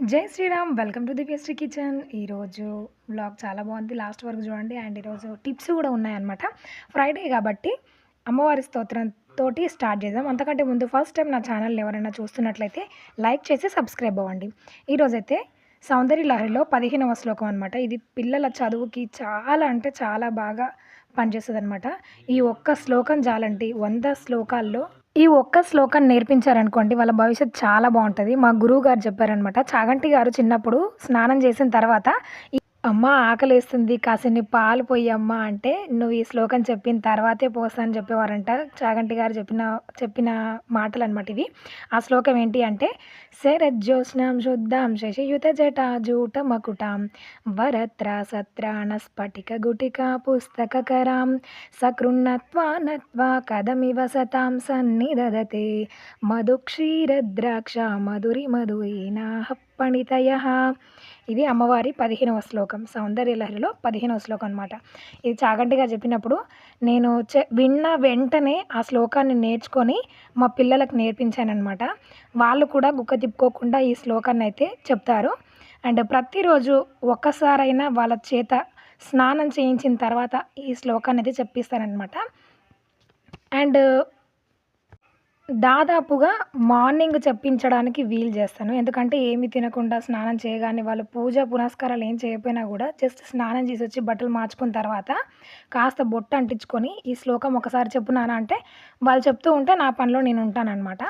జై Shriram welcome to the best kitchen. ఈరోజు blog చాలా బాగుంది. లాస్ట్ వరకు చూడండి. అండ్ ఈరోజు టిప్స్ కూడా ఉన్నాయన్నమాట. ఫ్రైడే కాబట్టి అమ్మవారి స్తోత్రం తోటి స్టార్ట్ చేద్దాం. అంతకంటే ముందు ఫస్ట్ టైం నా ఛానల్ ఎవరైనా చూస్తున్నట్లయితే లైక్ చేసి సబ్స్క్రైబ్ అవ్వండి. ఈరోజైతే సౌందర్య లహరిలో పదిహేనవ శ్లోకం అనమాట ఇది పిల్లల చదువుకి చాలా అంటే చాలా బాగా పనిచేస్తుంది అనమాట ఈ ఒక్క శ్లోకం చాలండి. వంద శ్లోకాల్లో ఈ ఒక్క శ్లోకం నేర్పించారనుకోండి వాళ్ళ భవిష్యత్ చాలా బాగుంటుంది. మా గురువు గారు చెప్పారనమాట చాగంటి గారు చిన్నప్పుడు స్నానం చేసిన తర్వాత ఈ- అమ్మ ఆకలేస్తుంది కాసిన్ని పాలు పోయమ్మ అంటే నువ్వు ఈ శ్లోకం చెప్పిన తర్వాతే పోస్తా అని చెప్పేవారంట. చాగంటి గారు చెప్పిన చెప్పిన మాటలు అనమాట ఇవి. ఆ శ్లోకం ఏంటి అంటే శరజ్యోత్స్నాం శుద్ధాం శశియుత జట జూట మకుటాం వరత్ర సత్రాణ స్ఫటిక గుటిక పుస్తకరాం సకృన్నత్వా నత్వా కదమివ సతాం సన్నిదదతే మధుక్షీరద్రాక్ష మధురి మధురీనాహ పణితయ. ఇది అమ్మవారి పదిహేనవ శ్లోకం సౌందర్య లహరిలో పదిహేనవ శ్లోకం అనమాట ఇది చాగంటిగా చెప్పినప్పుడు నేను చె విన్న వెంటనే ఆ శ్లోకాన్ని నేర్చుకొని మా పిల్లలకు నేర్పించానమాట వాళ్ళు కూడా గుక్క తిప్పుకోకుండా ఈ శ్లోకాన్ని అయితే చెప్తారు. అండ్ ప్రతిరోజు ఒక్కసారైనా వాళ్ళ చేత స్నానం చేయించిన తర్వాత ఈ శ్లోకాన్ని అయితే చెప్పిస్తానమాట అండ్ దాదాపుగా మార్నింగ్ చెప్పించడానికి వీలు చేస్తాను. ఎందుకంటే ఏమి తినకుండా స్నానం చేయగానే వాళ్ళు పూజ పునస్కారాలు ఏం చేయకపోయినా కూడా జస్ట్ స్నానం చేసి వచ్చి బట్టలు మార్చుకున్న తర్వాత కాస్త బొట్టు అంటించుకొని ఈ శ్లోకం ఒకసారి చెప్పునానా అంటే వాళ్ళు చెప్తూ ఉంటే నా పనిలో నేను ఉంటానన్నమాట.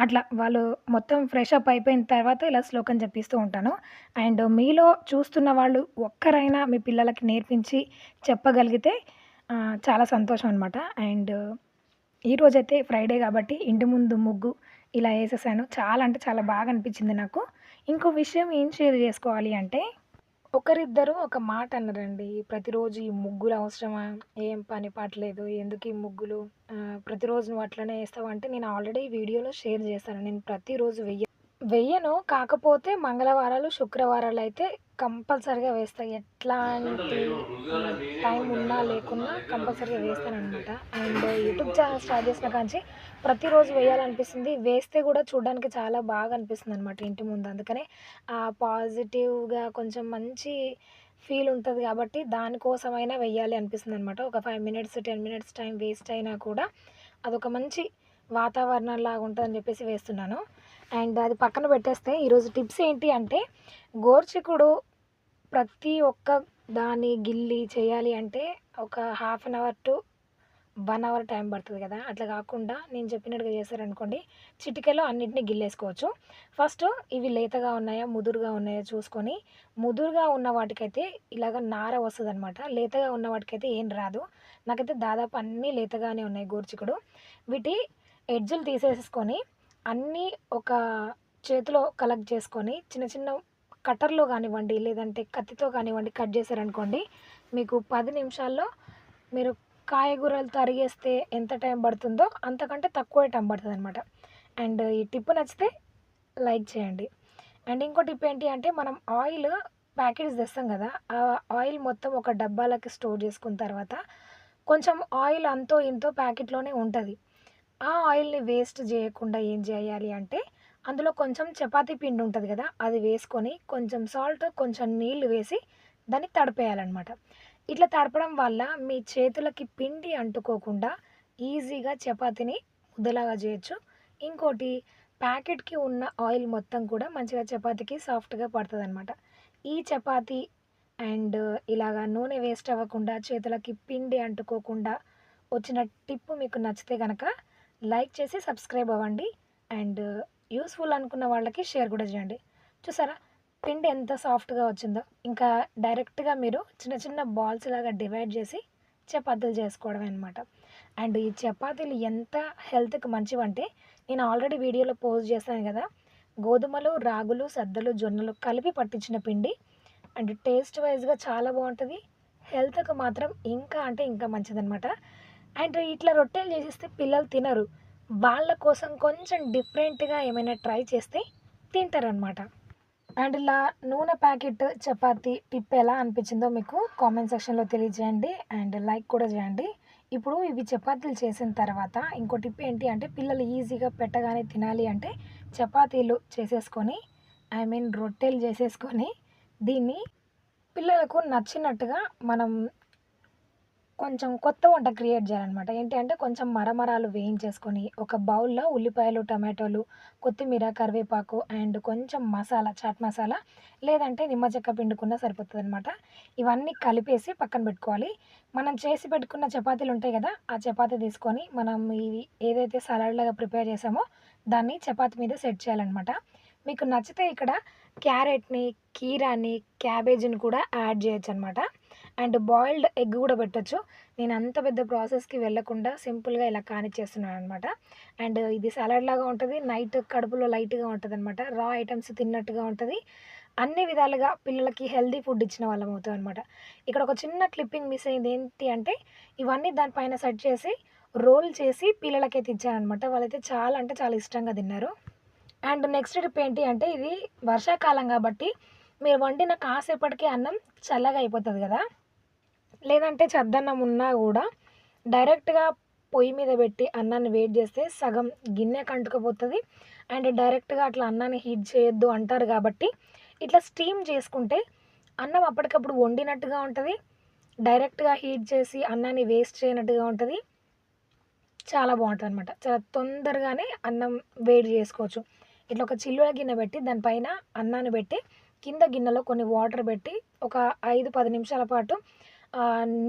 అట్లా వాళ్ళు మొత్తం ఫ్రెష్ అప్ అయిపోయిన తర్వాత ఇలా శ్లోకం చెప్పిస్తూ ఉంటాను. అండ్ మీలో చూస్తున్న వాళ్ళు ఒక్కరైనా మీ పిల్లలకి నేర్పించి చెప్పగలిగితే చాలా సంతోషం అనమాట అండ్ ఈరోజైతే ఫ్రైడే కాబట్టి ఇంటి ముందు ముగ్గు ఇలా వేసేసాను. చాలా అంటే చాలా బాగా అనిపించింది నాకు. ఇంకో విషయం ఏం షేర్ చేసుకోవాలి అంటే ఒకరిద్దరు ఒక మాట అన్నారండి. ప్రతిరోజు ఈ ముగ్గులు అవసరమా? ఏం పని పాటలేదు? ఎందుకు ఈ ముగ్గులు? ప్రతిరోజు నువ్వు అట్లనే వేస్తావు అంటే నేను ఆల్రెడీ వీడియోలో షేర్ చేశాను. నేను ప్రతిరోజు వెయ్య వెయ్యను. కాకపోతే మంగళవారాలు శుక్రవారాలు అయితే కంపల్సరిగా వేస్తా. ఎట్లాంటి టైం ఉన్నా లేకున్నా కంపల్సరీగా వేస్తాను అనమాట అండ్ యూట్యూబ్ ఛానల్ స్టార్ట్ చేసిన కాంచి ప్రతిరోజు వేయాలనిపిస్తుంది. వేస్తే కూడా చూడడానికి చాలా బాగా అనిపిస్తుంది అనమాట ఇంటి ముందు. అందుకనే ఆ పాజిటివ్గా కొంచెం మంచి ఫీల్ ఉంటుంది కాబట్టి దానికోసమైనా వెయ్యాలి అనిపిస్తుంది అనమాట ఒక five minutes ten minutes time waste అయినా కూడా అదొక మంచి వాతావరణం లాగా ఉంటుందని చెప్పేసి వేస్తున్నాను. అండ్ అది పక్కన పెట్టేస్తే ఈరోజు టిప్స్ ఏంటి అంటే గోర్చికుడు ప్రతి ఒక్క దాన్ని గిల్లి చేయాలి అంటే ఒక half an hour to one hour time పడుతుంది కదా. అట్లా కాకుండా నేను చెప్పినట్టుగా చేశారనుకోండి చిటికలో అన్నింటినీ గిల్లేసుకోవచ్చు. ఫస్ట్ ఇవి లేతగా ఉన్నాయా ముదురుగా ఉన్నాయా చూసుకొని ముదురుగా ఉన్న వాటికైతే ఇలాగ నార వస్తుంది అనమాట లేతగా ఉన్న వాటికైతే ఏం రాదు. నాకైతే దాదాపు అన్నీ లేతగానే ఉన్నాయి గోర్చికుడు. వీటి ఎడ్జులు తీసేసుకొని అన్నీ ఒక చేతిలో కలెక్ట్ చేసుకొని చిన్న చిన్న కట్టర్లో కానివ్వండి లేదంటే కత్తితో కానివ్వండి కట్ చేశారనుకోండి మీకు పది నిమిషాల్లో మీరు కాయగూరలు తరిగేస్తే ఎంత టైం పడుతుందో అంతకంటే తక్కువ టైం పడుతుంది అనమాట అండ్ ఈ టిప్ నచ్చితే లైక్ చేయండి. అండ్ ఇంకో టిప్ ఏంటి అంటే మనం ఆయిల్ ప్యాకెట్స్ తెస్తాం కదా ఆ ఆయిల్ మొత్తం ఒక డబ్బాలకి స్టోర్ చేసుకున్న తర్వాత కొంచెం ఆయిల్ అంతో ఇంతో ప్యాకెట్లోనే ఉంటుంది. ఆ ఆయిల్ని వేస్ట్ చేయకుండా ఏం చేయాలి అంటే అందులో కొంచెం చపాతీ పిండి ఉంటుంది కదా అది వేసుకొని కొంచెం సాల్ట్ కొంచెం నీళ్ళు వేసి దాన్ని తడిపేయాలన్నమాట. ఇట్లా తడపడం వల్ల మీ చేతులకి పిండి అంటుకోకుండా ఈజీగా చపాతీని ముద్దలాగా చేయొచ్చు ఇంకోటి ప్యాకెట్కి ఉన్న ఆయిల్ మొత్తం కూడా మంచిగా చపాతీకి సాఫ్ట్గా పడుతుంది అనమాట ఈ చపాతీ అండ్ ఇలాగా నూనె వేస్ట్ అవ్వకుండా చేతులకి పిండి అంటుకోకుండా వచ్చిన టిప్పు మీకు నచ్చితే కనుక లైక్ చేసి సబ్స్క్రైబ్ అవ్వండి. అండ్ యూస్ఫుల్ అనుకున్న వాళ్ళకి షేర్ కూడా చేయండి. చూసారా? పిండి ఎంత సాఫ్ట్గా వచ్చిందో. ఇంకా డైరెక్ట్గా మీరు చిన్న చిన్న బాల్స్ లాగా డివైడ్ చేసి చపాతీలు చేసుకోవడమే అనమాట అండ్ ఈ చపాతీలు ఎంత హెల్త్కి మంచివంటే నేను ఆల్రెడీ వీడియోలో పోస్ట్ చేశాను కదా. గోధుమలు రాగులు సద్దలు జొన్నలు కలిపి పట్టించిన పిండి. అండ్ టేస్ట్ వైజ్గా చాలా బాగుంటుంది. హెల్త్కి మాత్రం ఇంకా అంటే ఇంకా మంచిదనమాట అండ్ ఇట్లా రొట్టెలు చేసేస్తే పిల్లలు తినరు. వాళ్ళ కోసం కొంచెం డిఫరెంట్గా ఏమైనా ట్రై చేస్తే తింటారనమాట అండ్ ఇలా నూనె ప్యాకెట్ చపాతీ టిప్ ఎలా అనిపించిందో మీకు కామెంట్ సెక్షన్లో తెలియజేయండి. అండ్ లైక్ కూడా చేయండి. ఇప్పుడు ఇవి చపాతీలు చేసిన తర్వాత ఇంకో టిప్ ఏంటి అంటే పిల్లలు ఈజీగా పెట్టగానే తినాలి అంటే చపాతీలు చేసేసుకొని ఐ మీన్ రొట్టెలు చేసేసుకొని దీన్ని పిల్లలకు నచ్చినట్టుగా మనం కొంచెం కొత్త వంట క్రియేట్ చేయాలన్నమాట. ఏంటి అంటే కొంచెం మరమరాలు వేయించేసుకొని ఒక బౌల్లో ఉల్లిపాయలు టమాటోలు కొత్తిమీర కరివేపాకు అండ్ కొంచెం మసాలా చాట్ మసాలా లేదంటే నిమ్మ చెక్క పిండుకున్నా సరిపోతుంది అనమాట ఇవన్నీ కలిపేసి పక్కన పెట్టుకోవాలి. మనం చేసి పెట్టుకున్న చపాతీలు ఉంటాయి కదా ఆ చపాతీ తీసుకొని మనం ఇవి ఏదైతే సలాడ్ లాగా ప్రిపేర్ చేసామో దాన్ని చపాతీ మీద సెట్ చేయాలన్నమాట. మీకు నచ్చితే ఇక్కడ క్యారెట్ని కీరాని క్యాబేజీని కూడా యాడ్ చేయొచ్చు అనమాట అండ్ బాయిల్డ్ ఎగ్ కూడా పెట్టొచ్చు. నేను అంత పెద్ద ప్రాసెస్కి వెళ్ళకుండా సింపుల్గా ఇలా కానిచ్చేస్తున్నాను అనమాట అండ్ ఇది సలాడ్ లాగా ఉంటుంది. నైట్ కడుపులో లైట్గా ఉంటుంది అనమాట రా ఐటమ్స్ తిన్నట్టుగా ఉంటుంది. అన్ని విధాలుగా పిల్లలకి హెల్దీ ఫుడ్ ఇచ్చిన వాళ్ళం అవుతాం అనమాట ఇక్కడ ఒక చిన్న క్లిప్పింగ్ మిస్ అయింది ఏంటి అంటే ఇవన్నీ దానిపైన సెట్ చేసి రోల్ చేసి పిల్లలకైతే ఇచ్చాను అనమాట వాళ్ళైతే చాలా అంటే చాలా ఇష్టంగా తిన్నారు. అండ్ నెక్స్ట్ ట్రిప్ ఏంటి అంటే ఇది వర్షాకాలం కాబట్టి మీరు వండిన కాసేపటికి అన్నం చల్లగా అయిపోతుంది కదా. లేదంటే చద్దన్నం ఉన్నా కూడా డైరెక్ట్గా పొయ్యి మీద పెట్టి అన్నాన్ని వేడి చేస్తే సగం గిన్నె కంటుకపోతుంది. అండ్ డైరెక్ట్గా అట్లా అన్నాన్ని హీట్ చేయొద్దు అంటారు కాబట్టి ఇట్లా స్టీమ్ చేసుకుంటే అన్నం అప్పటికప్పుడు వండినట్టుగా ఉంటుంది. డైరెక్ట్గా హీట్ చేసి అన్నాన్ని వేస్ట్ చేయనట్టుగా ఉంటుంది. చాలా బాగుంటుంది అనమాట చాలా తొందరగానే అన్నం వేడి చేసుకోవచ్చు. ఇట్లా ఒక చిల్లుల గిన్నె పెట్టి దానిపైన అన్నాన్ని పెట్టి కింద గిన్నెలో కొన్ని వాటర్ పెట్టి ఒక ఐదు పది నిమిషాల పాటు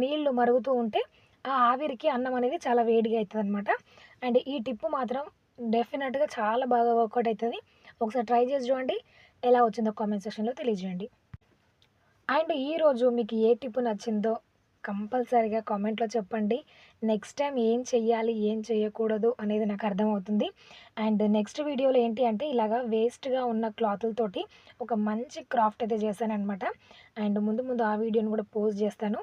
నీళ్ళు మరుగుతూ ఉంటే ఆ ఆవిరికి అన్నం అనేది చాలా వేడిగా అవుతుంది అనమాట అండ్ ఈ టిప్పు మాత్రం డెఫినెట్గా చాలా బాగా వర్కౌట్ అవుతుంది ఒకసారి ట్రై చేసి చూడండి. ఎలా వచ్చిందో కామెంట్ సెక్షన్లో తెలియజేయండి. అండ్ ఈరోజు మీకు ఏ టిప్పు నచ్చిందో కంపల్సరీగా కామెంట్లో చెప్పండి. నెక్స్ట్ టైం ఏం చెయ్యాలి ఏం చేయకూడదు అనేది నాకు అర్థమవుతుంది. అండ్ నెక్స్ట్ వీడియోలో ఏంటి అంటే ఇలాగా వేస్ట్గా ఉన్న క్లాతులతోటి ఒక మంచి క్రాఫ్ట్ అయితే చేశానమాట అనమాట అండ్ ముందు ముందు ఆ వీడియోని కూడా పోస్ట్ చేస్తాను.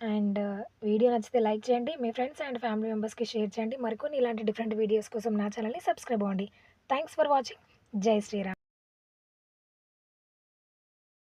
అండ్ వీడియో నచ్చితే లైక్ చేయండి. మీ ఫ్రెండ్స్ అండ్ ఫ్యామిలీ మెంబర్స్కి షేర్ చేయండి. మరికొన్ని ఇలాంటి డిఫరెంట్ వీడియోస్ కోసం నా ఛానల్ని సబ్స్క్రైబ్ అవ్వండి. థ్యాంక్స్ ఫర్ వాచింగ్ జై శ్రీరామ్.